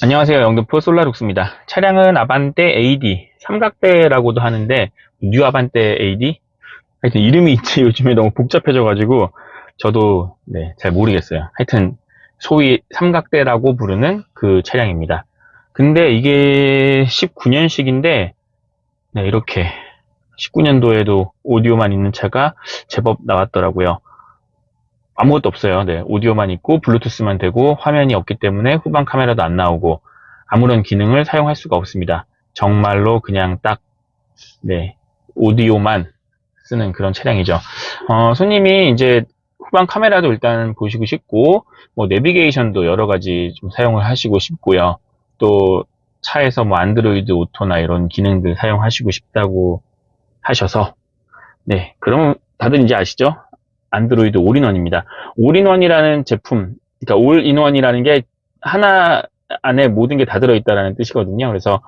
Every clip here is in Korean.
안녕하세요. 영등포 솔라룩스입니다. 차량은 아반떼 AD, 삼각대라고도 하는데 뉴 아반떼 AD? 하여튼 이름이 있지 요즘에 너무 복잡해져가지고 저도 네, 잘 모르겠어요. 하여튼 소위 삼각대라고 부르는 그 차량입니다. 근데 이게 19년식인데 네, 이렇게 19년도에도 오디오만 있는 차가 제법 나왔더라고요. 아무것도 없어요. 네, 오디오만 있고 블루투스만 되고 화면이 없기 때문에 후방 카메라도 안 나오고 아무런 기능을 사용할 수가 없습니다. 정말로 그냥 딱 네, 오디오만 쓰는 그런 차량이죠. 어, 손님이 이제 후방 카메라도 일단 보시고 싶고 뭐 내비게이션도 여러 가지 좀 사용을 하시고 싶고요. 또 차에서 뭐 안드로이드 오토나 이런 기능들 사용하시고 싶다고 하셔서 네, 그럼 다들 이제 아시죠? 안드로이드 올인원입니다. 올인원이라는 제품, 그러니까 올인원이라는 게 하나 안에 모든 게 다 들어있다라는 뜻이거든요. 그래서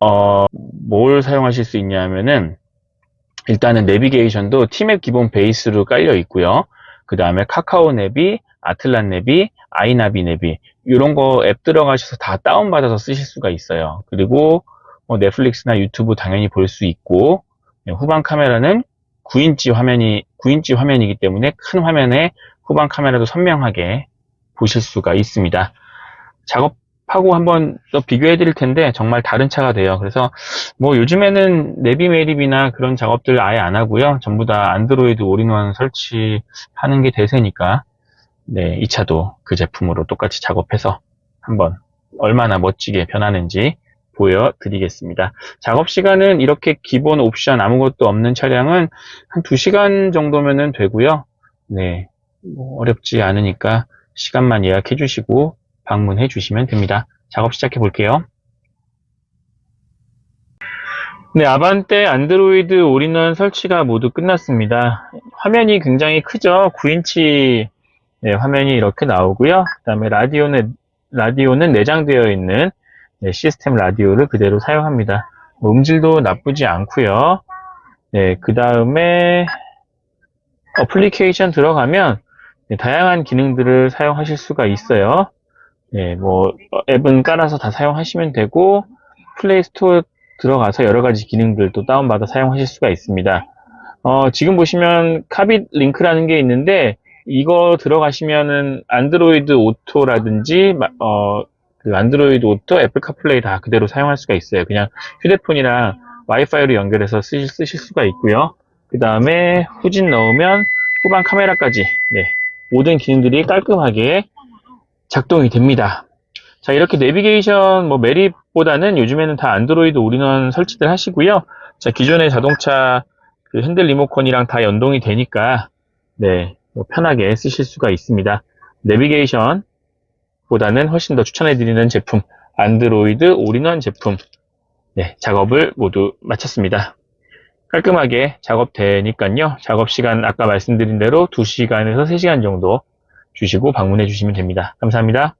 어, 뭘 사용하실 수 있냐면은 일단은 내비게이션도 티맵 기본 베이스로 깔려 있고요. 그 다음에 카카오 내비, 아틀란 내비, 아이나비 내비 이런 거 앱 들어가셔서 다 다운받아서 쓰실 수가 있어요. 그리고 뭐 넷플릭스나 유튜브 당연히 볼 수 있고 네, 후방 카메라는 9인치 화면이 9인치 화면이기 때문에 큰 화면에 후방 카메라도 선명하게 보실 수가 있습니다. 작업하고 한번 또 비교해 드릴 텐데 정말 다른 차가 돼요. 그래서 뭐 요즘에는 내비 매립이나 그런 작업들 아예 안 하고요. 전부 다 안드로이드 올인원 설치하는 게 대세니까 네, 이 차도 그 제품으로 똑같이 작업해서 한번 얼마나 멋지게 변하는지 보여드리겠습니다. 작업 시간은 이렇게 기본 옵션 아무것도 없는 차량은 한 2시간 정도면 되고요. 네, 뭐 어렵지 않으니까 시간만 예약해 주시고 방문해 주시면 됩니다. 작업 시작해 볼게요. 네, 아반떼 안드로이드 올인원 설치가 모두 끝났습니다. 화면이 굉장히 크죠? 9인치 네, 화면이 이렇게 나오고요. 그 다음에 라디오는, 라디오는 내장되어 있는 네, 시스템 라디오를 그대로 사용합니다. 뭐 음질도 나쁘지 않고요. 네, 그 다음에 어플리케이션 들어가면 네, 다양한 기능들을 사용하실 수가 있어요. 네, 뭐 앱은 깔아서 다 사용하시면 되고 플레이 스토어 들어가서 여러 가지 기능들도 다운받아 사용하실 수가 있습니다. 어, 지금 보시면 카빗 링크라는 게 있는데 이거 들어가시면은 안드로이드 오토라든지 어, 그 안드로이드 오토, 애플 카플레이 다 그대로 사용할 수가 있어요. 그냥 휴대폰이랑 와이파이로 연결해서 쓰실, 쓰실 수가 있고요. 그 다음에 후진 넣으면 후방 카메라까지 네, 모든 기능들이 깔끔하게 작동이 됩니다. 자 이렇게 내비게이션 뭐 메립보다는 요즘에는 다 안드로이드 올인원 설치들 하시고요. 자 기존의 자동차 그 핸들 리모컨이랑 다 연동이 되니까 네, 뭐 편하게 쓰실 수가 있습니다. 내비게이션 보다는 훨씬 더 추천해드리는 제품 안드로이드 올인원 제품 네, 작업을 모두 마쳤습니다. 깔끔하게 작업되니까요. 작업 시간 아까 말씀드린 대로 2시간에서 3시간 정도 주시고 방문해 주시면 됩니다. 감사합니다.